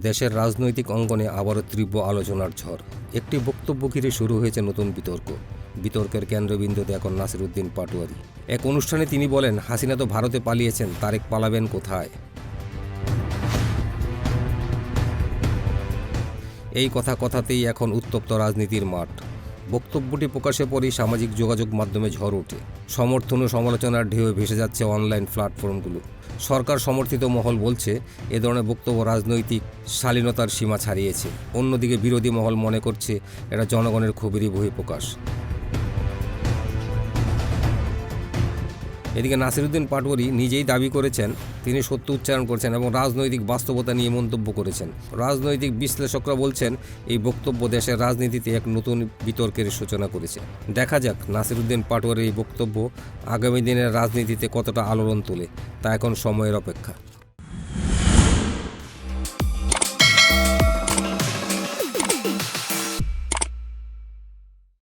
দেশের রাজনৈতিক অঙ্গনে আবারও তীব্র আলোচনার ঝড়। একটি বক্তব্য ঘিরে শুরু হয়েছে নতুন বিতর্ক। বিতর্কের কেন্দ্রবিন্দুতে এখন নাসিরুদ্দিন পাটুয়ারি। এক অনুষ্ঠানে তিনি বলেন, হাসিনা তো ভারতে পালিয়েছেন, তারেক পালাবেন কোথায়? এই কথা কথাতেই এখন উত্তপ্ত রাজনীতির মাঠ। বক্তব্যটি প্রকাশের পরই সামাজিক যোগাযোগ মাধ্যমে ঝড় ওঠে। সমর্থন ও সমালোচনার ঢেউয়ে ভেসে যাচ্ছে অনলাইন প্ল্যাটফর্মগুলো। সরকার সমর্থিত মহল বলছে, এ ধরনের বক্তব্য রাজনৈতিক শালীনতার সীমা ছাড়িয়েছে। অন্যদিকে বিরোধী মহল মনে করছে, এটা জনগণের ক্ষোভেরই বহিঃপ্রকাশ। এদিকে নাসিরুদ্দিন পাটোয়ারি নিজেই দাবি করেছেন, তিনি সত্য উচ্চারণ করেছেন এবং রাজনৈতিক বাস্তবতা নিয়ে মন্তব্য করেছেন। রাজনৈতিক বিশ্লেষকরা বলছেন, এই বক্তব্য দেশের রাজনীতিতে এক নতুন বিতর্কের সূচনা করেছে। দেখা যাক নাসিরুদ্দিন পাটোয়ারির এই বক্তব্য আগামী দিনের রাজনীতিতে কতটা আলোড়ন তোলে, তা এখন সময়ের অপেক্ষা।